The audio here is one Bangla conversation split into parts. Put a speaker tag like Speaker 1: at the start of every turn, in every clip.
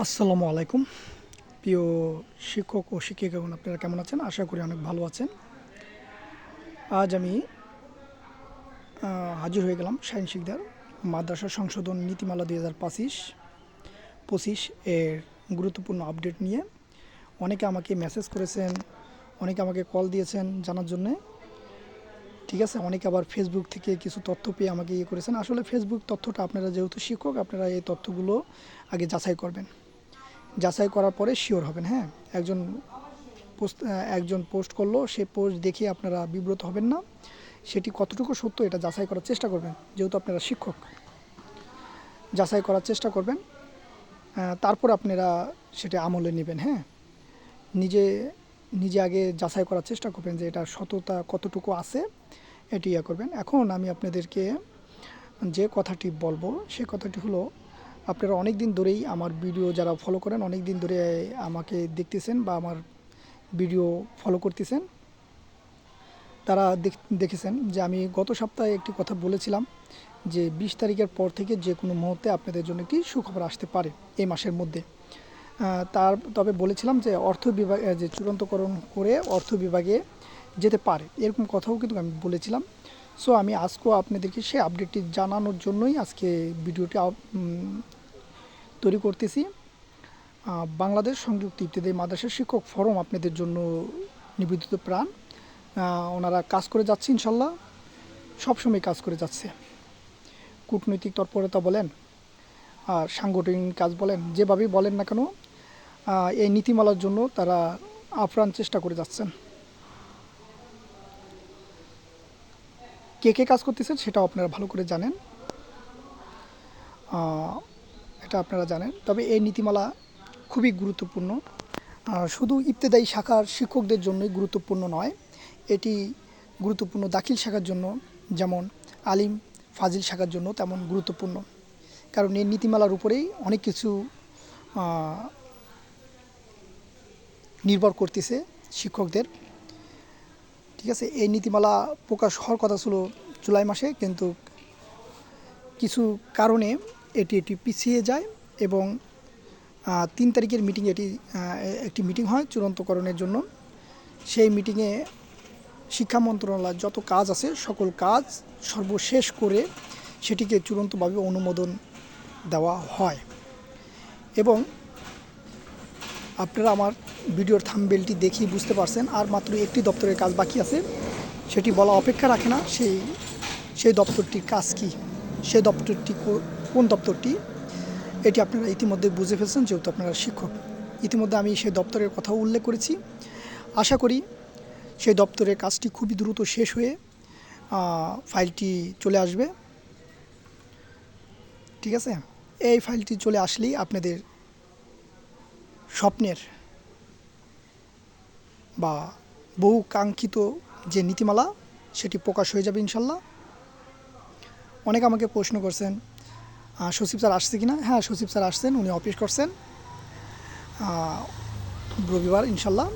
Speaker 1: আসসালামু আলাইকুম। প্রিয় শিক্ষক ও শিক্ষিকাগণ, আপনারা কেমন আছেন? আশা করি অনেক ভালো আছেন। আজ আমি হাজির হয়ে গেলাম শাহিন শিকদার মাদ্রাসা সংশোধন নীতিমালা দুই হাজার পঁচিশ পঁচিশ এর গুরুত্বপূর্ণ আপডেট নিয়ে। অনেকে আমাকে মেসেজ করেছেন, অনেকে আমাকে কল দিয়েছেন জানার জন্যে। ঠিক আছে, অনেকে আবার ফেসবুক থেকে কিছু তথ্য পেয়ে আমাকে ইয়ে করেছেন। আসলে ফেসবুক তথ্যটা আপনারা যেহেতু শিক্ষক, আপনারা এই তথ্যগুলো আগে যাচাই করবেন। যাচাই করার পরে শিওর হবেন হ্যাঁ? একজন পোস্ট একজন পোস্ট করল, সে পোস্ট দেখে আপনারা বিব্রত হবেন না। সেটি কতটুকু সত্য এটা যাচাই করার চেষ্টা করবেন, যেহেতু আপনারা শিক্ষক। যাচাই করার চেষ্টা করবেন তারপর আপনারা সেটা আমলে নেবেন হ্যাঁ? নিজে নিজে আগে যাচাই করার চেষ্টা করবেন যে এটা সততা কতটুকু আছে, এটি ইয়ে করবেন। এখন আমি আপনাদেরকে যে কথাটি বলব, সে কথাটি হলো আপনারা অনেক দিন ধরেই আমার ভিডিও যারা ফলো করেন অনেক দিন ধরে আমাকে দেখতেছেন বা আমার ভিডিও ফলো করতেছেন, তারা দেখ- দেখেছেন যে আমি গত সপ্তাহে একটি কথা বলেছিলাম যে বিশ তারিখের পর থেকে যে কোনো মুহূর্তে আপনাদের জন্য একটি সুখবর আসতে পারে এই মাসের মধ্যে। তার, তবে বলেছিলাম যে অর্থ বিভাগ যে চূড়ান্তকরণ করে অর্থ বিভাগে যেতে পারে, এরকম কথাও কিন্তু আমি বলেছিলাম। সো আমি আজকেও আপনাদেরকে সেই আপডেটটি জানানোর জন্যই আজকে ভিডিওটি তৈরি করতেছি। বাংলাদেশ সংযুক্ত ইত্যাদি মাদ্রাসা শিক্ষক ফোরাম আপনাদের জন্য নিবেদিত প্রাণ। ওনারা কাজ করে যাচ্ছে ইনশাল্লাহ। সবসময় কাজ করে যাচ্ছে। কূটনৈতিক তৎপরতা বলেন আর সাংগঠনিক কাজ বলেন, যেভাবেই বলেন না কেন এই নীতিমালার জন্য তারা আপ্রাণ চেষ্টা করে যাচ্ছেন। কে কে কাজ করতেছেন সেটাও আপনারা ভালো করে জানেন। এটা আপনারা জানেন। তবে এই নীতিমালা খুবই গুরুত্বপূর্ণ। শুধু ইবতেদায়ী শাখার শিক্ষকদের জন্যই গুরুত্বপূর্ণ নয়, এটি গুরুত্বপূর্ণ দাখিল শাখার জন্য যেমন আলিম ফাজিল শাখার জন্য তেমন গুরুত্বপূর্ণ। কারণ এই নীতিমালার উপরেই অনেক কিছু নির্ভর করতেছে শিক্ষকদের। ঠিক আছে, এই নীতিমালা প্রকাশ হওয়ার কথা ছিল জুলাই মাসে, কিন্তু কিছু কারণে এটি এটি পিছিয়ে যায় এবং তিন তারিখের মিটিং এটি একটি মিটিং হয় চূড়ান্তকরণের জন্য। সেই মিটিংয়ে শিক্ষা মন্ত্রণালয়ের যত কাজ আছে, সকল কাজ সর্বশেষ করে সেটিকে চূড়ান্তভাবে অনুমোদন দেওয়া হয়। এবং আপনারা আমার ভিডিওর থাম্বেলটি দেখেই বুঝতে পারছেন, আর মাত্র একটি দপ্তরের কাজ বাকি আছে। সেটি বলা অপেক্ষা রাখে না, সেই সেই দপ্তরটির কাজ কি? সেই দপ্তরটি কোন দপ্তরটি, এটি আপনারা ইতিমধ্যে বুঝে ফেলছেন, যেহেতু আপনারা শিক্ষক। ইতিমধ্যে আমি সেই দপ্তরের কথা উল্লেখ করেছি। আশা করি সেই দপ্তরের কাজটি খুবই দ্রুত শেষ হয়ে ফাইলটি চলে আসবে। ঠিক আছে? এই ফাইলটি চলে আসলেই আপনাদের স্বপ্নের বা বহু কাঙ্ক্ষিত যে নীতিমালা, সেটি প্রকাশ হয়ে যাবে ইনশাল্লাহ। অনেকে আমাকে প্রশ্ন করছেন সচিব স্যার আসছে কি না হ্যাঁ সচিব স্যার আসছেন, উনি অফিস করছেন। রবিবার, ইনশাল্লাহ।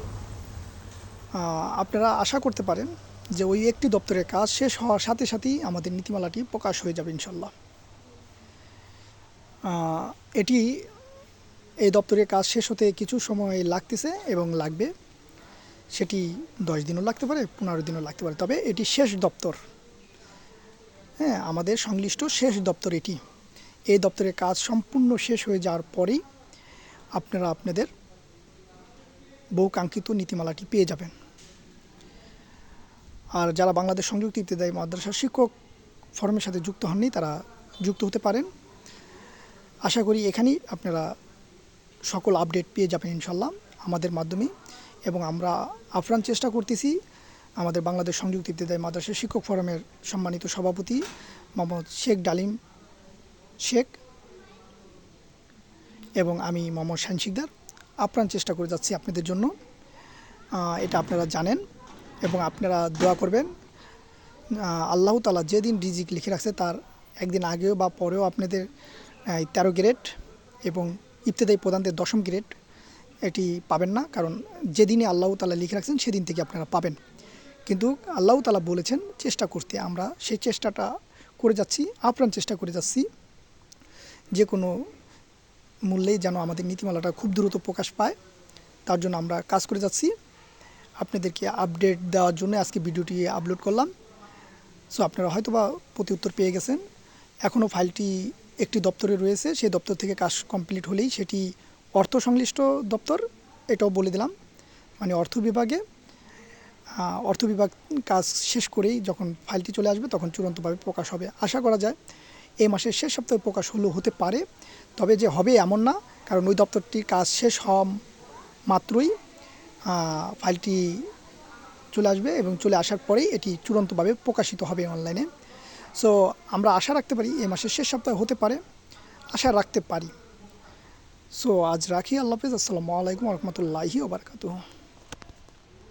Speaker 1: আপনারা আশা করতে পারেন যে ওই একটি দপ্তরের কাজ শেষ হওয়ার সাথে সাথেই আমাদের নীতিমালাটি প্রকাশ হয়ে যাবে, ইনশাল্লাহ। এটি এই দপ্তরের কাজ শেষ হতে কিছু সময় লাগতেছে এবং লাগবে। সেটি দশ দিনও লাগতে পারে, পনেরো দিনও লাগতে পারে। তবে এটি শেষ দপ্তর। হ্যাঁ আমাদের সংশ্লিষ্ট শেষ দপ্তর এটি। এই দপ্তরের কাজ সম্পূর্ণ শেষ হয়ে যাওয়ার পরেই আপনারা আপনাদের বহু কাঙ্ক্ষিত নীতিমালাটি পেয়ে যাবেন। আর যারা বাংলাদেশ সংযুক্ত ইত্যাদি মাদ্রাসা শিক্ষক ফর্মের সাথে যুক্ত হননি, তারা যুক্ত হতে পারেন। আশা করি এখানেই আপনারা সকল আপডেট পেয়ে যাবেন ইনশাল্লাহ আমাদের মাধ্যমে। এবং আমরা আপ্রাণ চেষ্টা করতেছি আমাদের বাংলাদেশ সংযুক্ত ইত্যাদি মাদ্রাসা শিক্ষক ফোরামের সম্মানিত সভাপতি মোহাম্মদ শেখ ডালিম শেখ এবং আমি মোহাম্মদ শাহিন শিকদার। আপ্রাণ চেষ্টা করে যাচ্ছি আপনাদের জন্য। এটা আপনারা জানেন এবং আপনারা দোয়া করবেন। আল্লাহ তালা যেদিন রিজিক লিখে রাখছে তার একদিন আগেও বা পরেও আপনাদের তেরো গ্রেড এবং ইত্যাদি প্রধানদের দশম গ্রেড এটি পাবেন না। কারণ যেদিনে আল্লাহ তালা লিখে রাখছেন সেদিন থেকে আপনারা পাবেন। কিন্তু আল্লাহ তালা বলেছেন, চেষ্টা করতে আমরা। সেই চেষ্টাটা করে যাচ্ছি, আপ্রাণ চেষ্টা করে যাচ্ছি। যে কোনো মূল্যেই যেন আমাদের নীতিমালাটা খুব দ্রুত প্রকাশ পায়, তার জন্য আমরা কাজ করে যাচ্ছি। আপনাদেরকে আপডেট দেওয়ার জন্য আজকে ভিডিওটি আপলোড করলাম। সো আপনারা হয়তো বা প্রতি উত্তর পেয়ে গেছেন। এখনও ফাইলটি একটি দপ্তরে রয়েছে, সেই দপ্তর থেকে কাজ কমপ্লিট হলেই সেটি অর্থ সংশ্লিষ্ট দপ্তর, এটাও বলে দিলাম। মানে অর্থ বিভাগে। অর্থ বিভাগ কাজ শেষ করেই যখন ফাইলটি চলে আসবে, তখন চূড়ান্তভাবে প্রকাশ হবে। আশা করা যায় এই মাসের শেষ সপ্তাহে প্রকাশ হলেও হতে পারে। তবে যে হবে এমন না, কারণ ওই দপ্তরটির কাজ শেষ হওয়া মাত্রই ফাইলটি চলে আসবে এবং চলে আসার পরেই এটি চূড়ান্তভাবে প্রকাশিত হবে অনলাইনে। সো, আমরা আশা রাখতে পারি এই মাসের শেষ সপ্তাহে হতে পারে। আশা রাখতে পারি। সো, আজ রাখি। আল্লাহ হাফিজ। আসসালামু আলাইকুম রহমতুল্লাহি ওবরকাতুহ